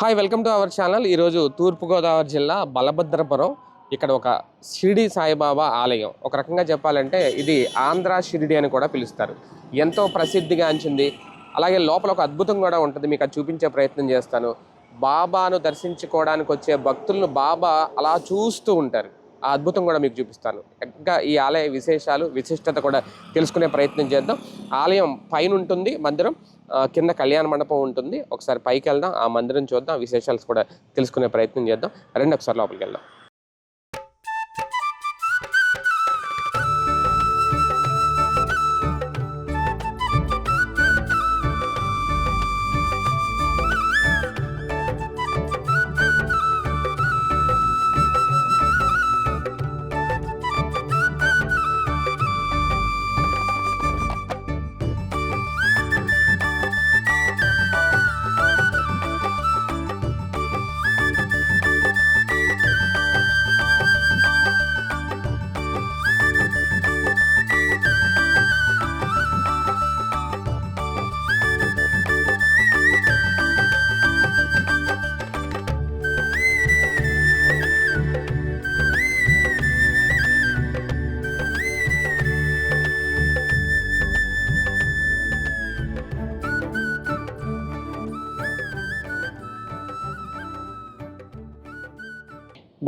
Hi welcome to our channel. ఈరోజు తూర్పుగోదావరి జిల్లా బలభద్రపురం ఇక్కడ ఒక షిరిడి సాయిబాబా ఆలయం. ఒక రకంగా చెప్పాలంటే ఇది ఆంధ్ర షిరిడి అని కూడా పిలుస్తారు. ఎంతో ప్రసిద్ధిగాంచింది అలాగే లోపల ఒక అద్భుతం కూడా ఉంటుంది. మీకు అది చూపించే ప్రయత్నం చేస్తాను. బాబాను దర్శించుకోవడానికి వచ్చే భక్తులను బాబా అలా చూస్తూ ఉంటారు. ఆ అద్భుతం కూడా మీకు చూపిస్తాను. ఇంకా ఈ ఆలయ విశేషాలు విశిష్టత కూడా తెలుసుకునే ప్రయత్నం చేద్దాం. ఆలయం పైన ఉంటుంది మందిరం కింద కళ్యాణ మండపం ఉంటుంది. ఒకసారి పైకి వెళ్దాం ఆ మందిరం చూద్దాం విశేషాలు కూడా తెలుసుకునే ప్రయత్నం చేద్దాం. రండి ఒకసారి లోపలికి వెళ్దాం.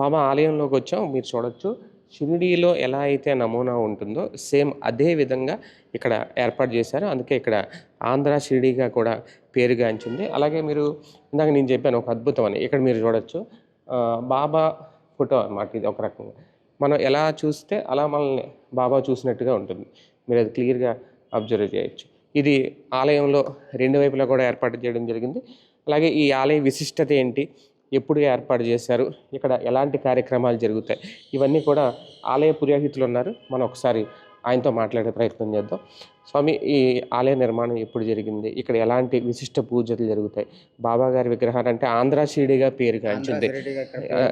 బాబా ఆలయంలోకి వచ్చాం మీరు చూడొచ్చు. షిరిడీలో ఎలా అయితే నమూనా ఉంటుందో సేమ్ అదే విధంగా ఇక్కడ ఏర్పాటు చేశారు. అందుకే ఇక్కడ ఆంధ్ర షిరిడీగా కూడా పేరుగాంచింది. అలాగే మీరు ఇందాక నేను చెప్పాను ఒక అద్భుతం అని. ఇక్కడ మీరు చూడొచ్చు. బాబా ఫోటో అన్నమాట ఇది ఒక రకంగా. మనం ఎలా చూస్తే అలా మనల్ని బాబా చూసినట్టుగా ఉంటుంది. మీరు అది క్లియర్గా అబ్జర్వ్ చేయొచ్చు. ఇది ఆలయంలో రెండు వైపులా కూడా ఏర్పాటు చేయడం జరిగింది. అలాగే ఈ ఆలయ విశిష్టత ఏంటి? ఎప్పుడు ఏర్పాటు చేశారు? ఇక్కడ ఎలాంటి కార్యక్రమాలు జరుగుతాయి? ఇవన్నీ కూడా ఆలయ పురోహితులు ఉన్నారు. మనం ఒకసారి ఆయనతో మాట్లాడే ప్రయత్నం చేద్దాం. స్వామి ఈ ఆలయ నిర్మాణం ఎప్పుడు జరిగింది? ఇక్కడ ఎలాంటి విశిష్ట పూజలు జరుగుతాయి? బాబా గారి విగ్రహాలు అంటే ఆంధ్ర షిరిడిగా పేరు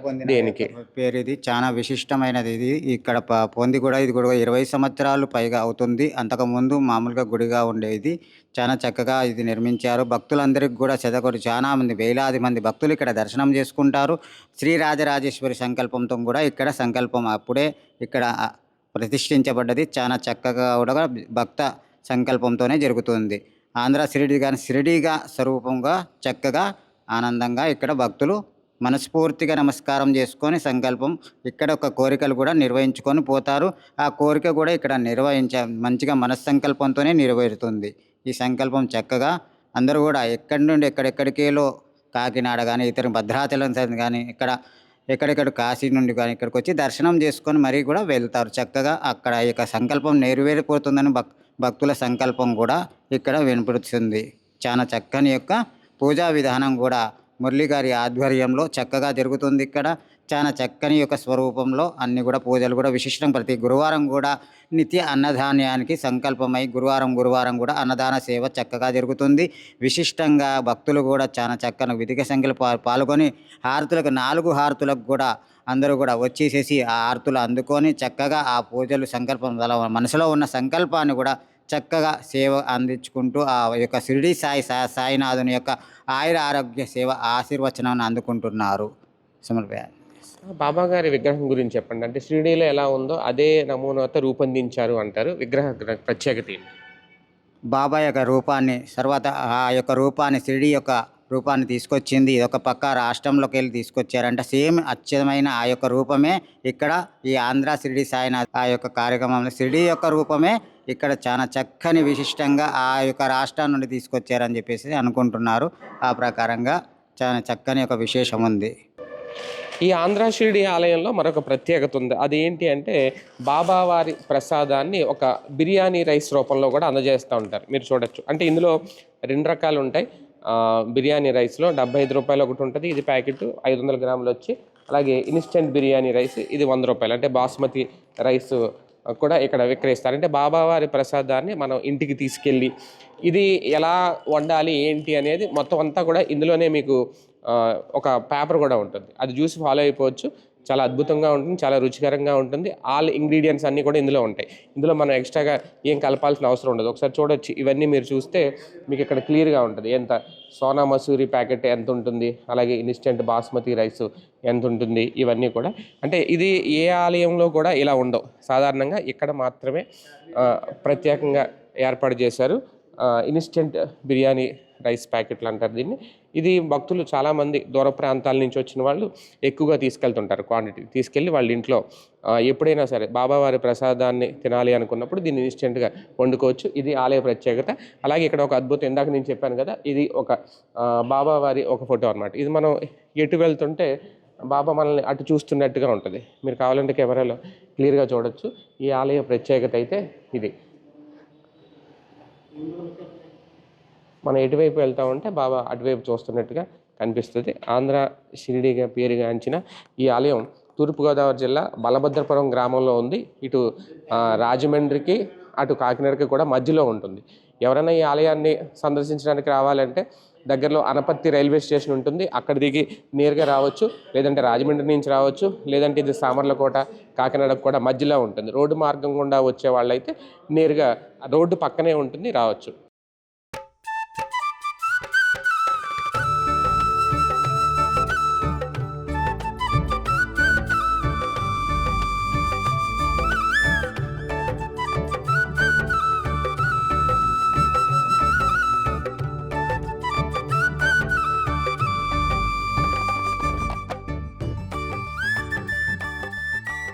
పొందిన దేనికి? పేరు ఇది చాలా విశిష్టమైనది ఇది. ఇక్కడ పొంది కూడా ఇది కూడా ఇరవై సంవత్సరాలు పైగా అవుతుంది. అంతకుముందు మామూలుగా గుడిగా ఉండేది. చాలా చక్కగా ఇది నిర్మించారు. భక్తులందరికీ కూడా శతకొడు చాలా మంది వేలాది మంది భక్తులు ఇక్కడ దర్శనం చేసుకుంటారు. శ్రీ రాజరాజేశ్వరి సంకల్పంతో కూడా ఇక్కడ సంకల్పం అప్పుడే ఇక్కడ ప్రతిష్ఠించబడ్డది. చాలా చక్కగా కూడా భక్త సంకల్పంతోనే జరుగుతుంది. ఆంధ్ర షిరిడిగా కానీ షిరిడిగా స్వరూపంగా చక్కగా ఆనందంగా ఇక్కడ భక్తులు మనస్ఫూర్తిగా నమస్కారం చేసుకొని సంకల్పం ఇక్కడ ఒక కోరికలు కూడా నిర్వహించుకొని పోతారు. ఆ కోరిక కూడా ఇక్కడ నిర్వహించ మంచిగా మనస్సంకల్పంతోనే నెరవేరుతుంది. ఈ సంకల్పం చక్కగా అందరూ కూడా ఎక్కడి నుండి ఎక్కడెక్కడికేలో కాకినాడ కానీ ఇతర భద్రాచలం కానీ ఇక్కడ ఎక్కడెక్కడ కాశీ నుండి కానీ ఇక్కడికి వచ్చి దర్శనం చేసుకొని మరీ కూడా వెళ్తారు. చక్కగా అక్కడ ఈ యొక్క సంకల్పం నెరవేరిపోతుందని భక్ భక్తుల సంకల్పం కూడా ఇక్కడ వినపడుతుంది. చాలా చక్కని యొక్క పూజా విధానం కూడా మురళి గారి ఆధ్వర్యంలో చక్కగా జరుగుతుంది ఇక్కడ. చాలా చక్కని యొక్క స్వరూపంలో అన్ని కూడా పూజలు కూడా విశిష్టం. ప్రతి గురువారం కూడా నిత్య అన్నధాన్యానికి సంకల్పమై గురువారం గురువారం కూడా అన్నదాన సేవ చక్కగా జరుగుతుంది. విశిష్టంగా భక్తులు కూడా చాలా చక్కని విధిక సంఖ్యలో పాల్గొని హారతులకు నాలుగు హారతులకు కూడా అందరూ కూడా వచ్చేసేసి ఆ ఆర్తులు అందుకొని చక్కగా ఆ పూజలు సంకల్పం మనసులో ఉన్న సంకల్పాన్ని కూడా చక్కగా సేవ అందించుకుంటూ ఆ యొక్క షిరిడి సాయి సా- సాయినాథుని యొక్క ఆయుర ఆరోగ్య సేవ ఆశీర్వచనాన్ని అందుకుంటున్నారు. సమర్పయాన్ని బాబా గారి విగ్రహం గురించి చెప్పండి. అంటే షిరిడీలో ఎలా ఉందో అదే నమూనాతో రూపొందించారు అంటారు విగ్రహ ప్రత్యేకత ఏంటి? బాబా యొక్క రూపాన్ని తర్వాత ఆ యొక్క రూపాన్ని షిరిడి యొక్క రూపాన్ని తీసుకొచ్చింది. ఇది ఒక పక్క రాష్ట్రంలోకి వెళ్ళి తీసుకొచ్చారంటే. సేమ్ అచ్చమైన ఆ యొక్క రూపమే ఇక్కడ ఈ ఆంధ్ర షిరిడి సాయినాథ్ ఆ యొక్క కార్యక్రమంలో షిరిడి యొక్క రూపమే ఇక్కడ చాలా చక్కని విశిష్టంగా ఆ యొక్క రాష్ట్రం నుండి తీసుకొచ్చారని చెప్పేసి అనుకుంటున్నారు. ఆ ప్రకారంగా చాలా చక్కని ఒక విశేషం ఉంది. ఈ ఆంధ్ర షిరిడి ఆలయంలో మరొక ప్రత్యేకత ఉంది. అది ఏంటి అంటే బాబావారి ప్రసాదాన్ని ఒక బిర్యానీ రైస్ రూపంలో కూడా అందజేస్తూ ఉంటారు. మీరు చూడొచ్చు. అంటే ఇందులో రెండు రకాలు ఉంటాయి. బిర్యానీ రైస్లో డెబ్బై ఐదు రూపాయలు ఒకటి ఉంటుంది. ఇది ప్యాకెట్ ఐదు వందల గ్రాములు వచ్చి అలాగే ఇన్స్టెంట్ బిర్యానీ రైస్ ఇది వంద రూపాయలు. అంటే బాస్మతి రైస్ కూడా ఇక్కడ విక్రయిస్తారు. అంటే బాబావారి ప్రసాదాన్ని మనం ఇంటికి తీసుకెళ్ళి ఇది ఎలా వండాలి ఏంటి అనేది మొత్తం అంతా కూడా ఇందులోనే మీకు ఒక పేపర్ కూడా ఉంటుంది. అది చూసి ఫాలో అయిపోవచ్చు. చాలా అద్భుతంగా ఉంటుంది చాలా రుచికరంగా ఉంటుంది. ఆల్ ఇంగ్రీడియంట్స్ అన్నీ కూడా ఇందులో ఉంటాయి. ఇందులో మనం ఎక్స్ట్రాగా ఏం కలపాల్సిన అవసరం ఉండదు. ఒకసారి చూడొచ్చు. ఇవన్నీ మీరు చూస్తే మీకు ఇక్కడ క్లియర్గా ఉంటుంది. ఎంత సోనా మసూరి ప్యాకెట్ ఎంత ఉంటుంది అలాగే ఇన్స్టెంట్ బాస్మతి రైస్ ఎంత ఉంటుంది ఇవన్నీ కూడా. అంటే ఇది ఏ ఆలయంలో కూడా ఇలా ఉండవు. సాధారణంగా ఇక్కడ మాత్రమే ప్రత్యేకంగా ఏర్పాటు చేశారు. ఇన్స్టెంట్ బిర్యానీ రైస్ ప్యాకెట్లు అంటారు దీన్ని. ఇది భక్తులు చాలామంది దూర ప్రాంతాల నుంచి వచ్చిన వాళ్ళు ఎక్కువగా తీసుకెళ్తుంటారు క్వాంటిటీ తీసుకెళ్ళి వాళ్ళ ఇంట్లో ఎప్పుడైనా సరే బాబావారి ప్రసాదాన్ని తినాలి అనుకున్నప్పుడు దీన్ని ఇన్స్టెంట్గా వండుకోవచ్చు. ఇది ఆలయ ప్రత్యేకత. అలాగే ఇక్కడ ఒక అద్భుతం ఇందాక నేను చెప్పాను కదా ఇది ఒక బాబావారి ఒక ఫోటో అన్నమాట. ఇది మనం ఎటు వెళ్తుంటే బాబా మనల్ని అటు చూస్తున్నట్టుగా ఉంటుంది. మీరు కావాలంటే కెమెరాలో క్లియర్గా చూడొచ్చు. ఈ ఆలయ ప్రత్యేకత అయితే ఇది. మనం ఎటువైపు వెళ్తా ఉంటే బాబా అటువైపు చూస్తున్నట్టుగా కనిపిస్తుంది. ఆంధ్ర షిరిడిగా పేరుగాంచిన ఈ ఆలయం తూర్పుగోదావరి జిల్లా బలభద్రపురం గ్రామంలో ఉంది. ఇటు రాజమండ్రికి అటు కాకినాడకి కూడా మధ్యలో ఉంటుంది. ఎవరైనా ఈ ఆలయాన్ని సందర్శించడానికి రావాలంటే దగ్గరలో అనపత్తి రైల్వే స్టేషన్ ఉంటుంది. అక్కడ దిగి నేరుగా రావచ్చు. లేదంటే రాజమండ్రి నుంచి రావచ్చు. లేదంటే ఇది సామర్లకోట కాకినాడకు కూడా మధ్యలో ఉంటుంది. రోడ్డు మార్గం గుండా వచ్చే వాళ్ళైతే నేరుగా రోడ్డు పక్కనే ఉంటుంది రావచ్చు.